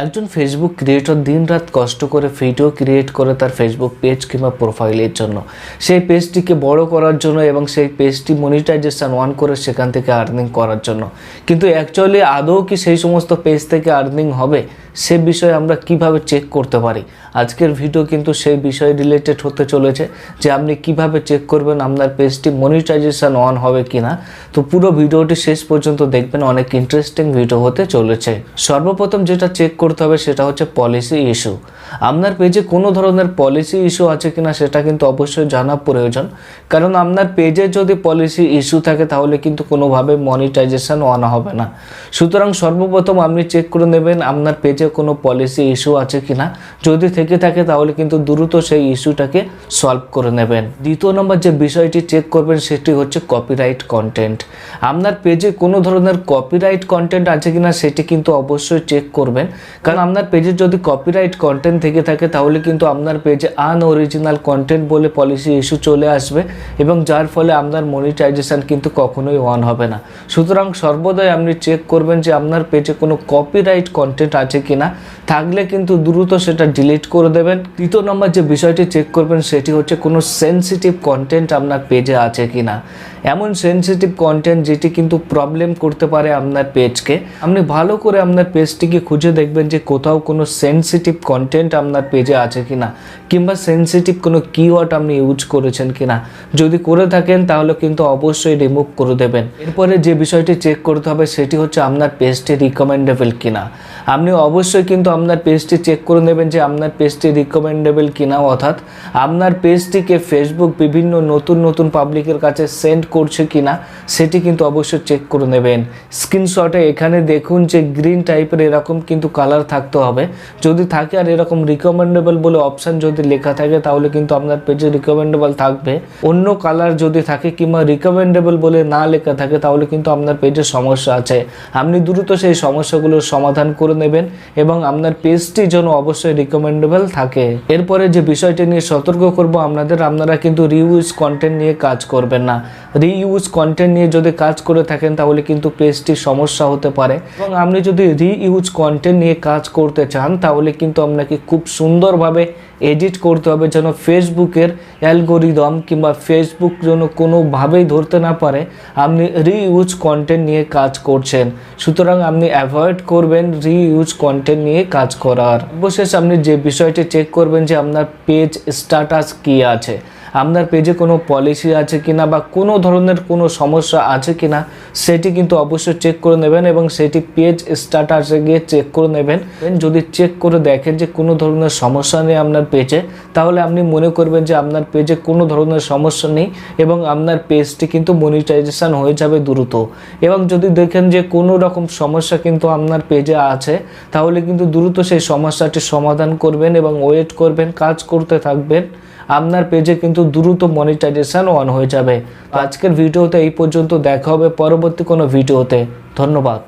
একজন Facebook creator দিন রাত কষ্ট করে ভিডিও ক্রিয়েট করে তার ফেসবুক পেজ কিংবা প্রোফাইলের জন্য। সেই পেজটিকে বড় করার জন্য এবং সেই পেজটি মনিটাইজেশান অন করে সেখান থেকে আর্নিং করার জন্য। কিন্তু অ্যাকচুয়ালি আদৌ কি সেই সমস্ত পেজ থেকে আর্নিং হবে? সে বিষয়ে আমরা কীভাবে চেক করতে পারি? আজকের ভিডিও কিন্তু সেই বিষয়ে রিলেটেড হতে চলেছে যে আপনি কীভাবে চেক করবেন, আপনার পেজটি মনিটাইজেশন অন হবে কিনা। তো পুরো ভিডিওটি শেষ পর্যন্ত দেখবেন, অনেক ইন্টারেস্টিং ভিডিও হতে চলেছে। সর্বপ্রথম যেটা চেক করতে হবে সেটা হচ্ছে পলিসি ইস্যু আপনার পেজে কোনো ধরনের পলিসি ইস্যু আছে কিনা সেটা কিন্তু অবশ্যই জানা প্রয়োজন। কারণ আপনার পেজে যদি পলিসি ইস্যু থাকে তাহলে কিন্তু কোনোভাবে মনিটাইজেশন অন হবে না। সুতরাং সর্বপ্রথম আপনি চেক করে নেবেন, আপনার পেজে কোনো পলিসি ইস্যু আছে কিনা, যদি থেকে থাকে তাহলে কিন্তু দ্রুত সেই ইস্যুটাকে সলভ করে নেবেন। দ্বিতীয় নম্বর যে বিষয়টি চেক করবেন সেটি হচ্ছে কপিরাইট কন্টেন্ট আপনার পেজে কোনো ধরনের কপিরাইট কন্টেন্ট আছে কিনা সেটি কিন্তু অবশ্যই চেক করবেন। কারণ আপনার পেজে যদি কপিরাইট কন্টেন্ট থেকে থাকে তাহলে কিন্তু আপনার পেজে আনঅরিজিনাল কন্টেন্ট বলে পলিসি ইস্যু চলে আসবে এবং যার ফলে আপনার মনিটাইজেশন কিন্তু কখনোই অন হবে না। সুতরাং সর্বদাই আপনি চেক করবেন যে আপনার পেজে কোনো কপিরাইট কন্টেন্ট আছে কিনা থাকলে কিন্তু দ্রুত সেটা ডিলিট করে দেবেন। তৃতীয় নম্বর যে বিষয়টি চেক করবেন, সেটি হচ্ছে কোনো সেন্সিটিভ কন্টেন্ট আপনার পেজে আছে কি না এমন সেন্সিটিভ কন্টেন্ট যেটি কিন্তু প্রবলেম করতে পারে আপনার পেজকে আপনি ভালো করে আপনার পেজটিকে খুঁজে দেখবেন যে কোথাও কোনো সেন্সিটিভ কন্টেন্ট আপনার পেজে আছে কি না কিংবা সেন্সিটিভ কোনো কিওয়ার্ড আপনি ইউজ করেছেন কিনা। যদি করে থাকেন, তাহলে কিন্তু অবশ্যই রিমুভ করে দেবেন। এরপরে যে বিষয়টি চেক করতে হবে, সেটি হচ্ছে আপনার পেজটি রিকমেন্ডেবল কিনা। আপনি অবশ্যই কিন্তু আপনার পেজটি চেক করে নেবেন যে আপনার পেজটি রিকমেন্ডেবল কিনা, অর্থাৎ আপনার পেজটিকে ফেসবুক বিভিন্ন নতুন নতুন পাবলিকের কাছে সেন্ড করছে কিনা, সেটি কিন্তু অবশ্যই চেক করে নেবেন। স্ক্রিনশটে এখানে দেখুন যে গ্রিন টাইপের এরকম কিন্তু কালার থাকতে হবে। যদি থাকে আর এরকম রিকমেন্ডেবল বলে অপশান যদি লেখা থাকে, তাহলে কিন্তু আপনার পেজে রিকমেন্ডেবল থাকবে। অন্য কালার যদি থাকে কিংবা রিকমেন্ডেবল বলে না লেখা থাকে, তাহলে কিন্তু আপনার পেজে সমস্যা আছে। আপনি দ্রুত সেই সমস্যাগুলোর সমাধান করে নেবেন এবং আপনার পেজটি যেন অবশ্যই রিকমেন্ডেবল থাকে। এরপরে যে বিষয়টি নিয়ে সতর্ক করব আপনাদের, আপনারা কিন্তু রিউজ কন্টেন্ট নিয়ে কাজ করবেন না। রিউজ কন্টেন্ট নিয়ে যদি কাজ করে থাকেন, তাহলে কিন্তু পেজটি সমস্যা হতে পারে। এবং আপনি যদি রিউজ কন্টেন্ট নিয়ে কাজ করতে চান, তাহলে কিন্তু আপনাকে খুব সুন্দরভাবে এডিট করতে হবে যেন ফেসবুকের অ্যালগোরিদম কিংবা ফেসবুক যেন কোনোভাবেই ধরতে না পারে, আপনি রিইউজ কন্টেন্ট নিয়ে কাজ করছেন। সুতরাং আপনি অ্যাভয়েড করবেন রিইউজ কন্টেন্ট নিয়ে কাজ করার। অবশেষ আপনি যে বিষয়টি চেক করবেন যে আপনার পেজ স্ট্যাটাস কী আছে। আপনার পেজে কোনো পলিসি আছে কিনা বা কোনো ধরনের কোনো সমস্যা আছে কিনা, সেটি কিন্তু অবশ্যই চেক করে নেবেন এবং সেটি পেজ স্ট্যাটাসে গিয়ে চেক করে নেবেন। যদি চেক করে দেখেন যে কোনো ধরনের সমস্যা নেই আপনার পেজে তাহলে আপনি মনে করবেন যে আপনার পেজে কোনো ধরনের সমস্যা নেই এবং আপনার পেজটি কিন্তু মনিটাইজেশন হয়ে যাবে দ্রুত। এবং যদি দেখেন যে কোনো রকম সমস্যা কিন্তু আপনার পেজে আছে, তাহলে কিন্তু দ্রুত সেই সমস্যাটি সমাধান করবেন এবং ওয়েট করবেন, কাজ করতে থাকবেন। আপনার পেজে কিন্তু দ্রুত মনিটাইজেশন অন হয়ে যাবে। আজকের ভিডিওতে এই পর্যন্ত, দেখা হবে পরবর্তী কোনো ভিডিওতে। ধন্যবাদ।